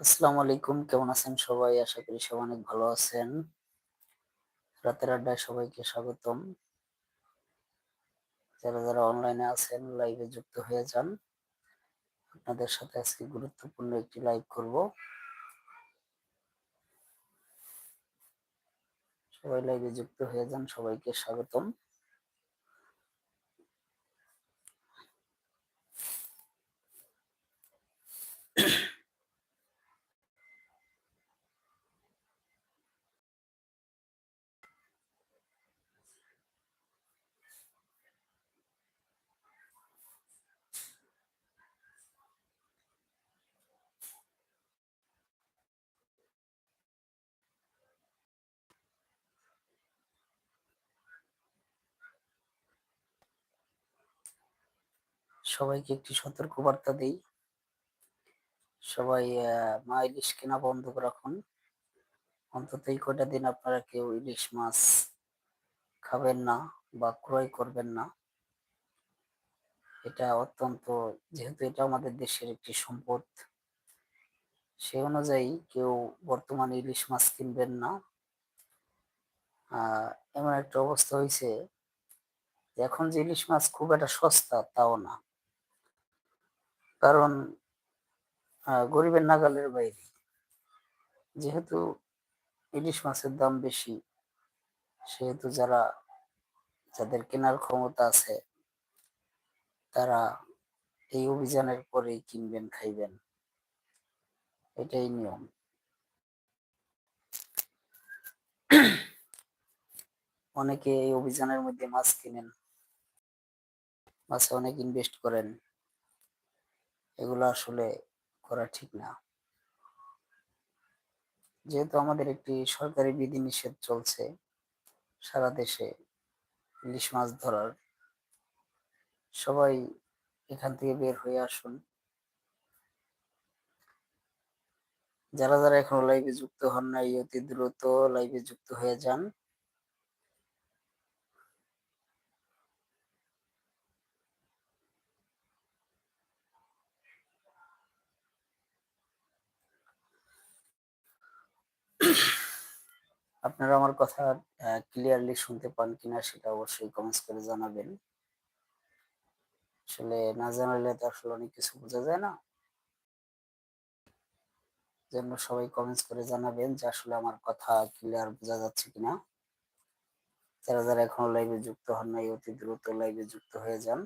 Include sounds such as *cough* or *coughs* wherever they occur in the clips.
আসসালামু আলাইকুম। কেমন আছেন সবাই? আশা করি সবাই অনেক ভালো আছেন। রাতের আড্ডায় সবাইকে স্বাগতম। যারা যারা অনলাইনে আছেন লাইভে যুক্ত হয়ে যান, আপনাদের সাথে আজকে গুরুত্বপূর্ণ একটি লাইভ করব। সবাই লাইভে যুক্ত হয়ে যান, সবাইকে স্বাগতম। সবাইকে একটি সতর্ক বার্তা দিই। সবাই মা ইলিশ কেনা বন্ধ রাখুন। অন্তত এই কয়টা দিন আপনারা কেউ ইলিশ মাছ খাবেন না বা ক্রয় করবেন না। এটা অত্যন্ত, যেহেতু এটা আমাদের দেশের একটি সম্পদ, সে অনুযায়ী কেউ বর্তমানে ইলিশ মাছ কিনবেন না। এমন একটা অবস্থা হয়েছে এখন যে ইলিশ মাছ খুব একটা সস্তা তাও না। কারণ গরিবের নাগালের বাইরে। যেহেতু ইলিশ মাছের দাম বেশি, সেহেতু যারা, যাদের কেনার ক্ষমতা আছে, তারা এই অভিযানের পরেই কিনবেন, খাইবেন। এটাই নিয়ম। অনেকে এই অভিযানের মধ্যে মাছ কিনেন। মাছে অনেক ইনভেস্ট করেন। এগুলো আসলে করা ঠিক না। যেহেতু আমাদের একটি সরকারি বিধিনিষেধ চলছে, সারা দেশে ইলিশ মাছ ধরার, সবাই এখান থেকে বের হয়ে আসুন। যারা যারা এখনও লাইভে যুক্ত হন নাই, অতি দ্রুত লাইভে যুক্ত হয়ে যান। আপনারা আমার কথা ক্লিয়ারলি শুনতে পান কিনা সেটা অবশ্যই কমেন্টস করে জানাবেন। আসলে না জানালে তো আসলে অনেক কিছু বোঝা যায় না। জন্য সবাই কমেন্টস করে জানাবেন যে আসলে আমার কথা ক্লিয়ার বোঝা যাচ্ছে কিনা। যারা যারা এখনও লাইভে যুক্ত হন নাই, অতি দ্রুত লাইভে যুক্ত হয়ে যান।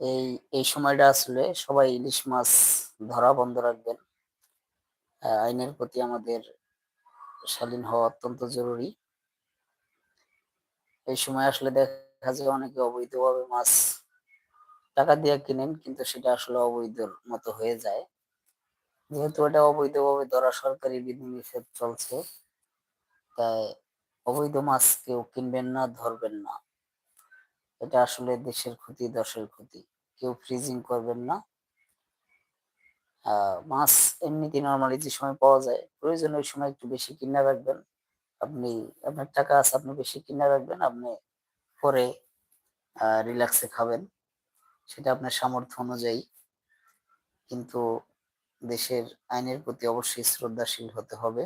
এই এই সময়টা আসলে সবাই ইলিশ মাছ ধরা বন্ধ রাখবেন। আইনের প্রতি আমাদের শালীন হওয়া অত্যন্ত জরুরি। এই সময় আসলে দেখা যায় অনেকে অবৈধভাবে মাছ টাকা দিয়ে কিনেন, কিন্তু সেটা আসলে অবৈধর মতো হয়ে যায়। যেহেতু এটা অবৈধভাবে ধরা সরকারি বিধিনিষেধ চলছে, তাই অবৈধ মাছ কেউ কিনবেন না, ধরবেন না। এটা আসলে দেশের ক্ষতি, দশের ক্ষতি। কেউ ফ্রিজিং করবেন না। মাছ এমনিতে নর্মালি যে সময় পাওয়া যায়, প্রয়োজন ওই সময় একটু বেশি কিনে রাখবেন। আপনি, আপনার টাকা আছে, আপনি বেশি কিনে রাখবেন, আপনি পরে রিল্যাক্সে খাবেন। সেটা আপনার সামর্থ্য অনুযায়ী। কিন্তু দেশের আইনের প্রতি অবশ্যই শ্রদ্ধাশীল হতে হবে।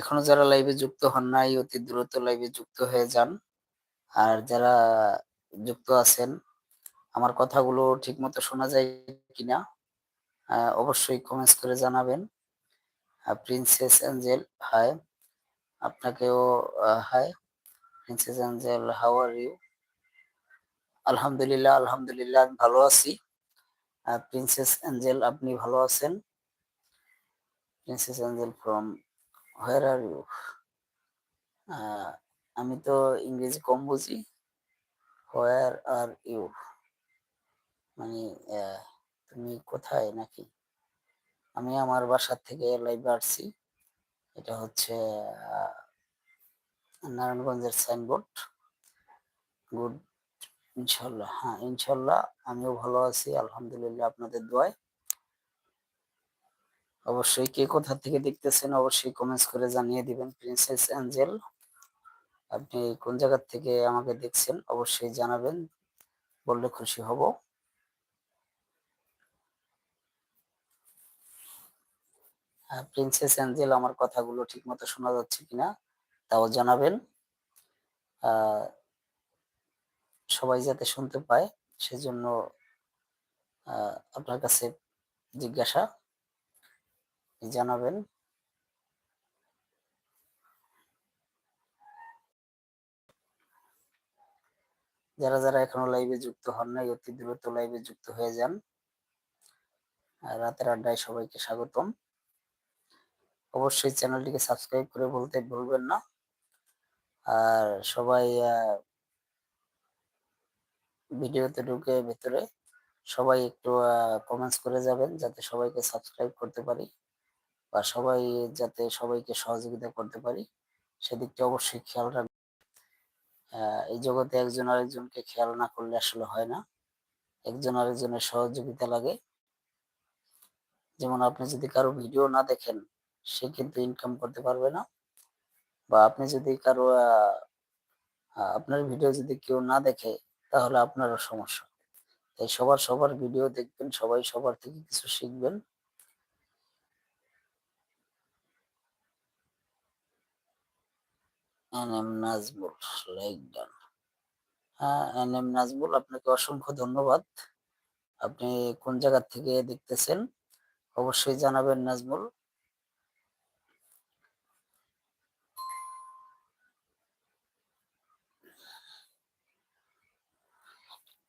এখনও যারা লাইভে যুক্ত হন নাই, অতি দ্রুত লাইভে যুক্ত হয়ে যান। আর যারা যুক্ত আছেন, আমার কথাগুলো ঠিক মতো শোনা যায় কিনা অবশ্যই কমেন্টস করে জানাবেন। প্রিন্সেস অ্যাঞ্জেল হাই আপনাকেও hi princess angel how are you আলহামদুলিল্লাহ আলহামদুলিল্লাহ, আমি ভালো আছি। প্রিন্সেস অ্যাঞ্জেল আপনি ভালো আছেন? Princess angel from where are you আমি তো ইংরেজি কম বুঝি। হোয়ার আর ইউ মানে তুমি কোথায় নাকি? আমি আমার বাসার থেকে লাইভে আসছি। এটা হচ্ছে নারায়ণগঞ্জের সাইনবোর্ড গুড ইনশাল্লাহ হ্যাঁ ইনশাল্লাহ আমিও ভালো আছি। আলহামদুলিল্লাহ, আপনাদের দোয়ায়। অবশ্যই কে কোথা থেকে দেখতেছেন অবশ্যই কমেন্টস করে জানিয়ে দিবেন প্রিন্সেস অ্যাঞ্জেল আপনি কোন জায়গা থেকে আমাকে দেখছেন অবশ্যই জানাবেন, বললে খুশি হব। প্রিন্সেস অ্যাঞ্জেল আমার কথাগুলো ঠিক মতো শোনা যাচ্ছে কিনা তাও জানাবেন। সবাই যাতে শুনতে পায়, সেজন্য আপনার কাছে জিজ্ঞাসা। জানাবেন। যারা যারা এখনও লাইভে যুক্ত হন নাই, অতি দ্রুত লাইভে যুক্ত হয়ে যান। রাতের আড্ডায় সবাইকে স্বাগতম। অবশ্যই চ্যানেলটিকে সাবস্ক্রাইব করে বলতে ভুলবেন না। আর সবাই ভিডিওতে ঢুকে ভেতরে সবাই একটু কমেন্টস করে যাবেন, যাতে সবাইকে সাবস্ক্রাইব করতে পারি। বা সবাই যাতে সবাইকে সহযোগিতা করতে পারি, সেদিকটা অবশ্যই খেয়াল রাখবেন। এই জগতে একজন আরেকজনকে খেয়াল না করলে আসলে হয় না। একজন আরেকজনের সহযোগিতা লাগে। যেমন আপনি যদি কারও ভিডিও না দেখেন, সে কিন্তু ইনকাম করতে পারবে না। বা আপনি যদি কারও আপনার ভিডিও যদি কেউ না দেখে, তাহলে আপনারও সমস্যা। তাই সবার সবার ভিডিও দেখবেন, সবাই সবার থেকে কিছু শিখবেন। এনএম নাজমুল লাইক ডান হ্যাঁ এনএম নাজমুল, আপনাকে অসংখ্য ধন্যবাদ। আপনি কোন জায়গা থেকে দেখতেছেন, অবশ্যই জানাবেন নাজমুল।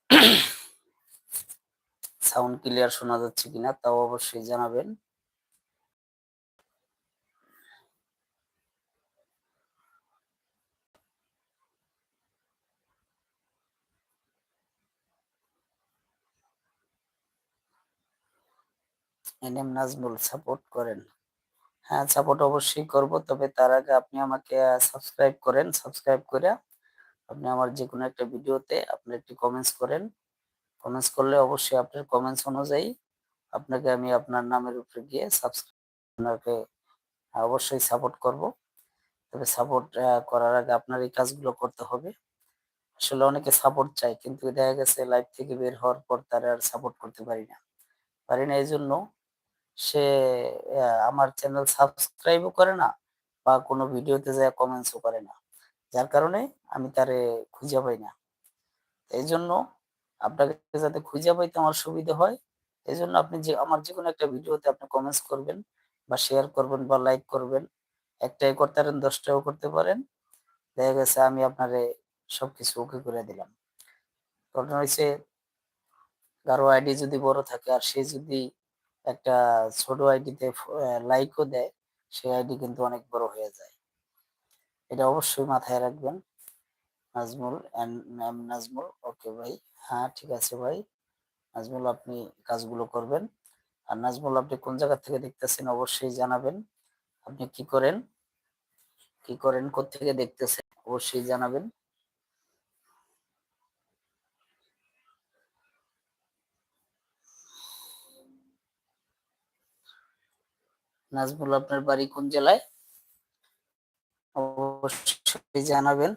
*coughs* সাউন্ড ক্লিয়ার শোনা যাচ্ছে কিনা, তাও অবশ্যই জানাবেন। এনএম নাজমুল সাপোর্ট করেন। হ্যাঁ সাপোর্ট অবশ্যই করব, তবে তার আগে আপনি আমাকে সাবস্ক্রাইব করেন সাবস্ক্রাইব করে আপনি আমার যে কোনো একটা ভিডিওতে আপনি একটি কমেন্টস করেন। কমেন্টস করলে অবশ্যই আপনার কমেন্টস অনুযায়ী আপনাকে আমি আপনার নামের উপরে গিয়ে সাবস্ক্রাইব আপনাকে অবশ্যই সাপোর্ট করব। তবে সাপোর্ট করার আগে আপনার এই কাজগুলো করতে হবে। আসলে অনেকে সাপোর্ট চায়, কিন্তু দেখা গেছে লাইফ থেকে বের হওয়ার পর তারা আর সাপোর্ট করতে পারি না। পারি না এই জন্য সে আমার চ্যানেল সাবস্ক্রাইবও করে না বা কোনো ভিডিওতে যায় কমেন্টসও করে না। যার কারণে আমি তারে খুঁজে পাই না। এই জন্য আপনাকে যাতে খুঁজে পাইতে আমার সুবিধা হয় এই জন্য আপনি যে, আমার যে কোনো একটা ভিডিওতে আপনি কমেন্টস করবেন বা শেয়ার করবেন বা লাইক করবেন, একটাই করতে পারেন দশটাও করতে পারেন। দেখা গেছে আমি আপনারে সবকিছু ওকে করে দিলাম। ঘটনা হয়েছে কারও আইডি যদি বড় থাকে আর সে যদি একটা ছোট আইডিতে লাইকও দেয়, সেই আইডি কিন্তু অনেক বড় হয়ে যায়। এটা অবশ্যই মাথায় রাখবেন, নাজমুল নাজমুল। ওকে ভাই। হ্যাঁ ঠিক আছে ভাই। নাজমুল, আপনি কাজগুলো করবেন। আর নাজমুল, আপনি কোন জায়গা থেকে দেখতেছেন অবশ্যই জানাবেন। আপনি কি করেন? কি করেন? থেকে দেখতেছেন? অবশ্যই জানাবেন। নাজমুল আপনার বাড়ি কোন জেলায়? অবশ্যই জানাবেন।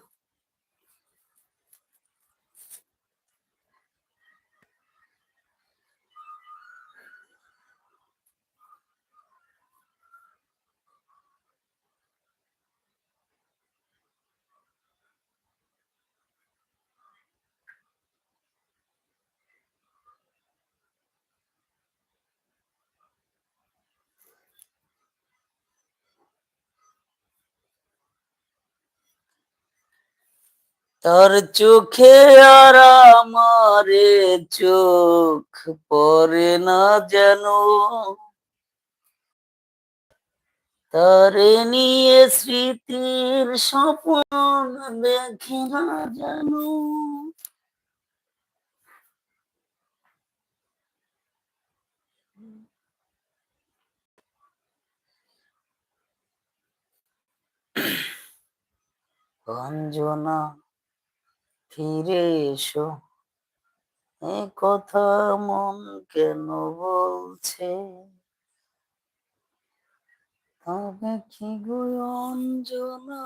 তার চোখে আর আমারে চোখ পরে না যেন। তারে নিয়ে স্মৃতির স্বপন দেখে না যেন। *clears throat* অঞ্জনা ফিরে এসো। এ কথা মন কেন বলছে? তবে কি গো অঞ্জনা?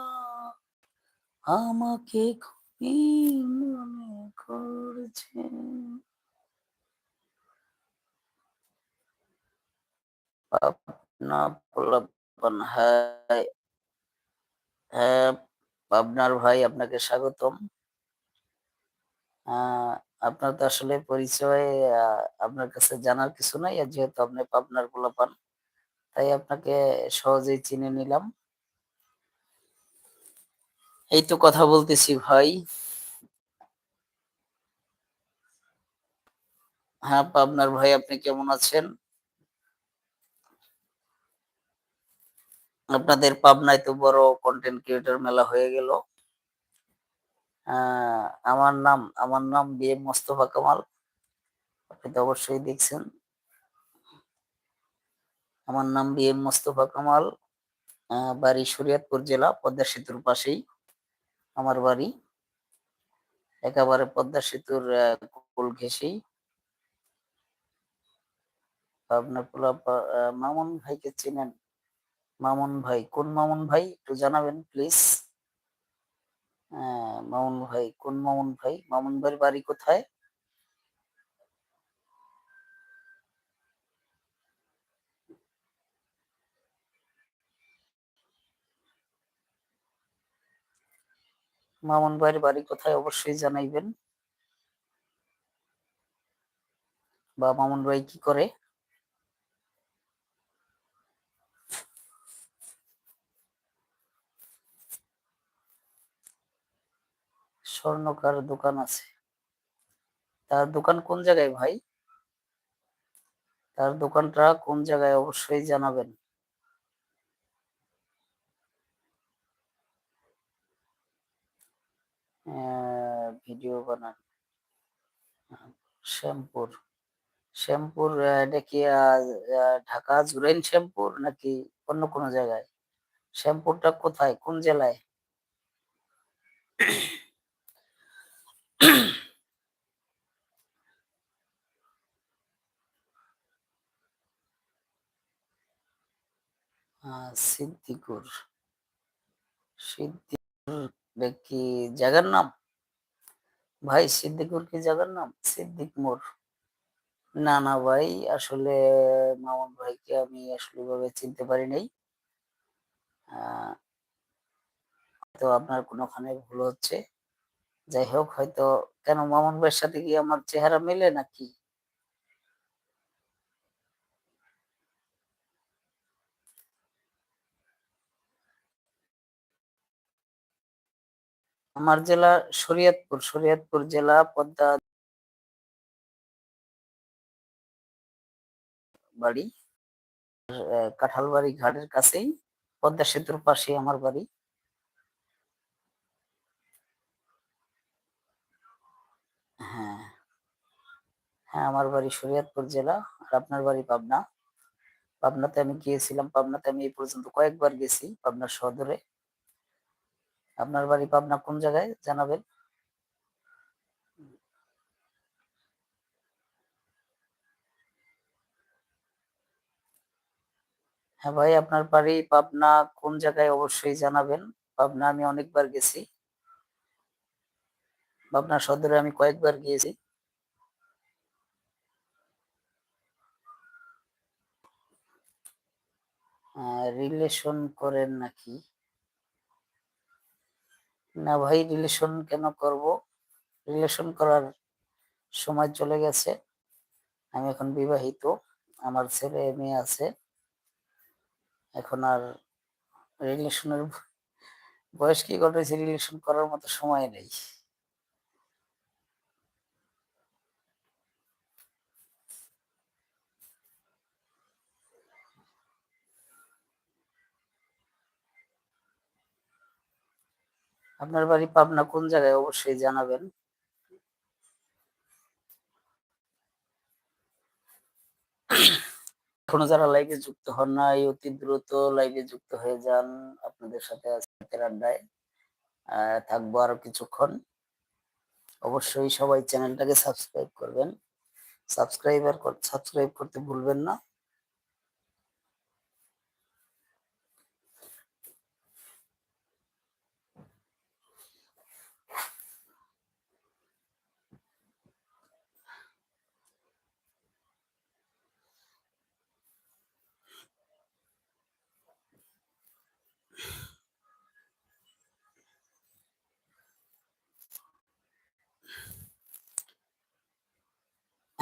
আমাকে খুবই মনে করছে। পাবনা পোলাপান হাই হ্যাঁ পাবনার ভাই আপনাকে স্বাগতম। আপনার তো আসলে পরিচয় আপনার কাছে জানার কিছু নাই, আর যেহেতু আপনি পাবনার পোলাপান, তাই আপনাকে সহজেই চিনে নিলাম। এই তো কথা বলতেছি ভাই। হ্যাঁ পাবনার ভাই আপনি কেমন আছেন? আপনাদের পাবনায় তো বড় কন্টেন্ট ক্রিয়েটর মেলা হয়ে গেল। আমার নাম আমার নাম বি এম মোস্তফা কামাল। আপনি তো অবশ্যই দেখছেন। আমার নাম বি এম মোস্তফা কামাল বাড়ি শরীয়তপুর জেলা, পদ্মা সেতুর পাশেই আমার বাড়ি। একেবারে পদ্মা সেতুর কোল ঘেঁষেই। আপনার পোলা মামুন ভাইকে চেনেন? মামুন ভাই, কোন মামুন ভাই? একটু জানাবেন, প্লিজ। মামুন ভাই, কোন মামুন ভাই? মামুন ভাইয়ের বাড়ি কোথায়? মামুন ভাইয়ের বাড়ি কোথায় অবশ্যই জানাইবেন। বা মামুন ভাই কি করে? স্বর্ণকার দোকান আছে। তার দোকান কোন জায়গায় ভাই? তার দোকানটা কোন জায়গায় অবশ্যই জানাবেন। ভিডিও বানান। শ্যামপুর। শ্যামপুর আহ, এটা কি আহ, আহ, ঢাকা জুরাইন শ্যামপুর নাকি অন্য কোনো জায়গায়? শ্যামপুরটা কোথায়? কোন জেলায়? সিদ্দিকুর। সিদ্দিকুর কি জায়গার নাম? ভাই, সিদ্দিকুর কি জায়গার নাম? সিদ্দিক মোড় না না ভাই, আসলে মামুন ভাইকে আমি আসলে ভাবে চিনতে পারি নাই। তো আপনার কোনোখানে ভুল হচ্ছে। যাই হোক হয়তো কেন মামুন ভাইয়ের সাথে কি আমার চেহারা মেলে নাকি? আমার জেলা শরীয়তপুর শরীয়তপুর জেলা পদ্মা বাড়ি কাঁঠালবাড়ি ঘাটের কাছেই, পদ্মা সেতুর পাশে আমার বাড়ি। হ্যাঁ আমার বাড়ি শরীয়তপুর জেলা আর আপনার বাড়ি পাবনা। পাবনাতে আমি গিয়েছিলাম, পাবনাতে আমি এই পর্যন্ত কয়েকবার গেছি পাবনা সদরে। আপনার বাড়ি পাবনা কোন জায়গায় জানাবেন? হ্যাঁ ভাই, আপনার বাড়ি পাবনা কোন জায়গায় অবশ্যই জানাবেন। পাবনা আমি অনেকবার গেছি। পাবনা সদরে আমি কয়েকবার গিয়েছি। রিলেশন করেন নাকি? না ভাই রিলেশন কেন করব? রিলেশন করার সময় চলে গেছে। আমি এখন বিবাহিত, আমার ছেলে মেয়ে আছে। এখন আর রিলেশনের বয়স কি ঘটেছে? রিলেশন করার মতো সময় নেই। আপনার বাড়ি পাবনা কোন জায়গায়? অবশ্যই জানাবেন। এখনও যারা লাইভে যুক্ত হন নাই, অতি দ্রুত লাইভে যুক্ত হয়ে যান। আপনাদের সাথে আজকের আড্ডায়। থাকব আরও কিছুক্ষণ। অবশ্যই সবাই চ্যানেলটাকে সাবস্ক্রাইব করবেন। সাবস্ক্রাইবার সাবস্ক্রাইব করতে ভুলবেন না।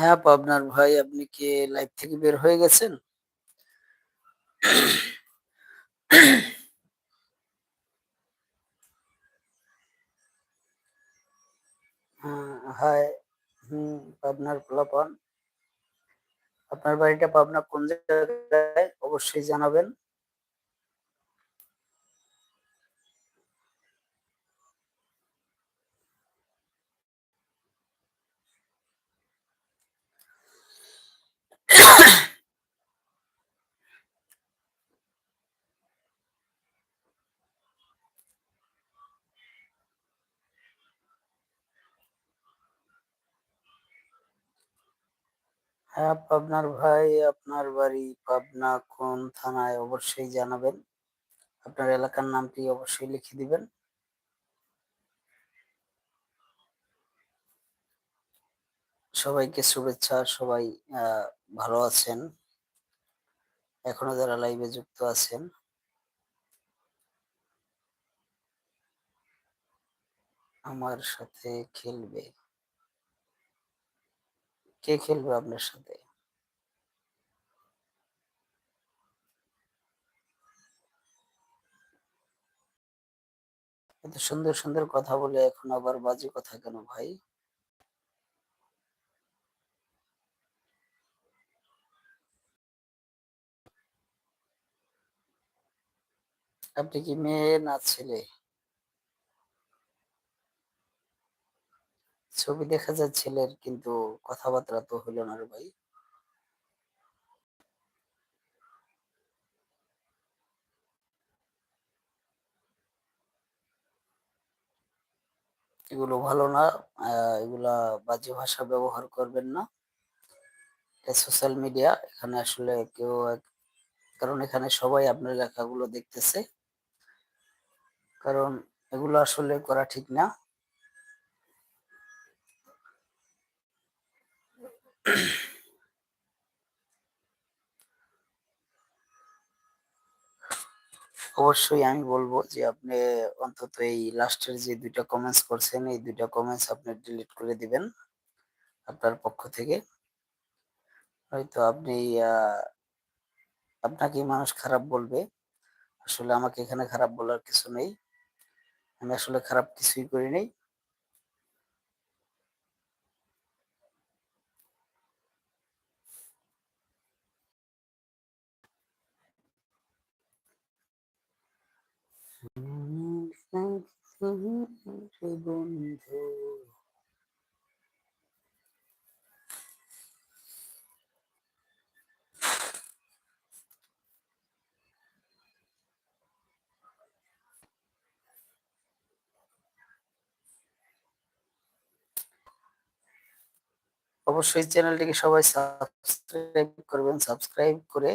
হ্যাঁ পাবনার ভাই আপনি কি লাইভ থেকে বের হয়ে গেছেন? হাই পাবনার আপনার বাড়িটা পাবনা কোন জায়গায়? অবশ্যই জানাবেন। হ্যাঁ পাবনার ভাই আপনার বাড়ি পাবনা কোন থানায় অবশ্যই জানাবেন। আপনার এলাকার নামটি অবশ্যই লিখে দিবেন। সবাইকে শুভেচ্ছা, সবাই ভালো আছেন। এখনও যারা লাইভে যুক্ত আছেন। আমার সাথে খেলবে। কে খেলবে আপনার সাথে? এত সুন্দর সুন্দর কথা বলে এখন আবার বাজে কথা কেন ভাই? আপনি কি মেয়ে না ছেলে? ছবি দেখা যায় ছেলের কিন্তু কথাবার্তা তো হইল না রে ভাই। এগুলো ভালো না এগুলা বাজে ভাষা ব্যবহার করবেন না। সোশ্যাল মিডিয়া এখানে আসলে কেউ কারণ এখানে সবাই আপনার লেখাগুলো দেখতেছে। কারণ এগুলো আসলে করা ঠিক না। *clears throat* অবশ্যই আমি বলব যে আপনি অন্তত এই লাস্টের যে দুইটা কমেন্টস করছেন, এই দুইটা কমেন্টস আপনি ডিলিট করে দিবেন আপনার পক্ষ থেকে। হয়তো আপনি আপনাকে মানুষ খারাপ বলবে। আসলে আমাকে এখানে খারাপ বলার কিছু নেই। আমি আসলে খারাপ কিছুই করি নাই। বন্ধু অবশ্যই চ্যানেলটিকে সবাই সাবস্ক্রাইব করবেন সাবস্ক্রাইব করে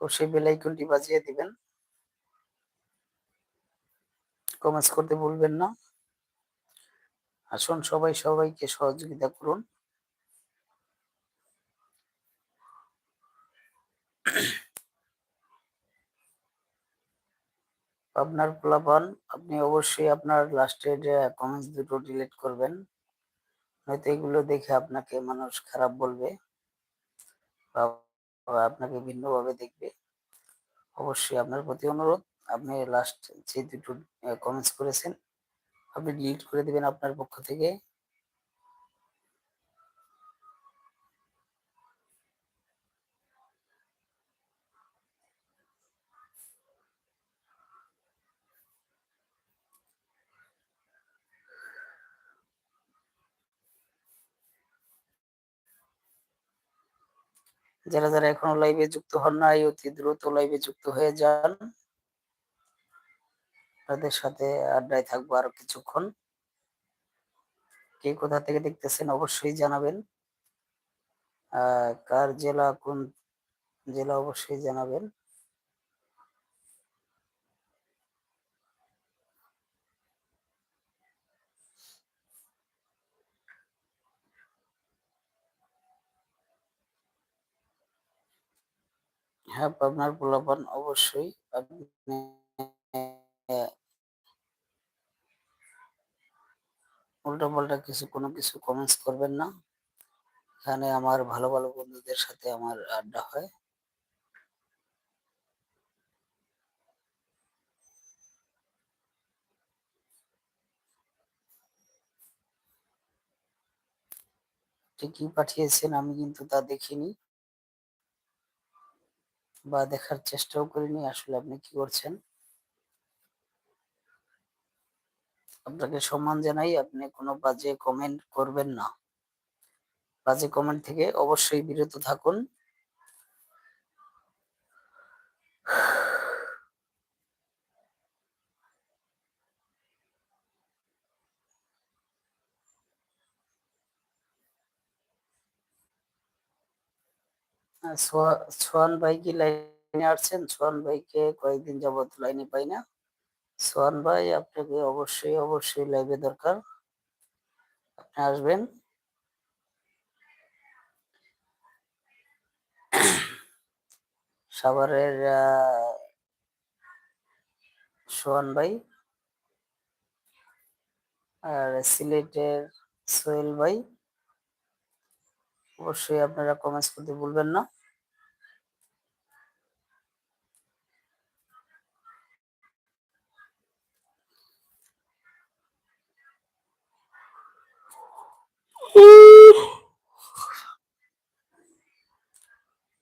অবশ্যই বেল আইকনটি বাজিয়ে দিবেন। কমেন্টস করতে ভুলবেন না। আসুন সবাই সবাইকে সহযোগিতা করুন। আপনার ফলাফল, আপনি অবশ্যই আপনার লাস্টের কমেন্টস দুটো ডিলিট করবেন। নয়তো এগুলো দেখে আপনাকে মানুষ খারাপ বলবে আপনাকে ভিন্নভাবে দেখবে। অবশ্যই আপনার প্রতি অনুরোধ। আপনি লাস্ট যে দুটো কমেন্টস করেছেন, আপনি ডিলিট করে দিবেন আপনার পক্ষ থেকে। যারা যারা এখনও লাইভে যুক্ত হন নাই, অতি দ্রুত লাইভে যুক্ত হয়ে যান। তাদের সাথে আড্ডায় থাকব আরও কিছুক্ষণ। কে কোথা থেকে দেখতেছেন অবশ্যই জানাবেন। কার জেলা, কোন জেলা অবশ্যই জানাবেন। হ্যাঁ আপনার পোলাপান অবশ্যই আপনি উল্টা পাল্টা কিছু, কোনো কিছু কমেন্টস করবেন না। এখানে আমার ভালো ভালো বন্ধুদের সাথে আমার আড্ডা হয়। কি পাঠিয়েছেন আমি কিন্তু তা দেখিনি। বা দেখার চেষ্টাও করিনি, আসলে আপনি কি করছেন? আপনাকে সম্মান জানাই, আপনি কোনো বাজে কমেন্ট করবেন না। বাজে কমেন্ট থেকে অবশ্যই বিরত থাকুন। সোহান ভাই কি লাইনে আসছেন? সোহান ভাইকে কয়েকদিন যাবত লাইনে পাই না। সোহান ভাই, আপনাকে অবশ্যই অবশ্যই লাইভে দরকার। আপনি আসবেন। সাভারের সোহান ভাই আর সিলেটের সোহেল ভাই। অবশ্যই আপনারা কমেন্টস করতে ভুলবেন না।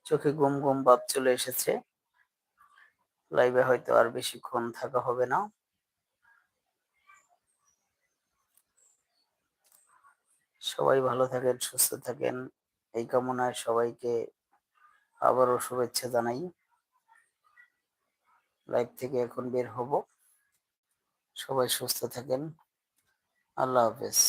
চোখে ঘুম ঘুম ভাব চলে এসেছে। লাইভে হয়তো আর বেশিক্ষণ থাকা হবে না। সবাই ভালো থাকেন, সুস্থ থাকেন। এই কামনায় সবাইকে আবারও শুভেচ্ছা জানাই। লাইভ থেকে এখন বের হব। সবাই সুস্থ থাকেন। আল্লাহ হাফেজ।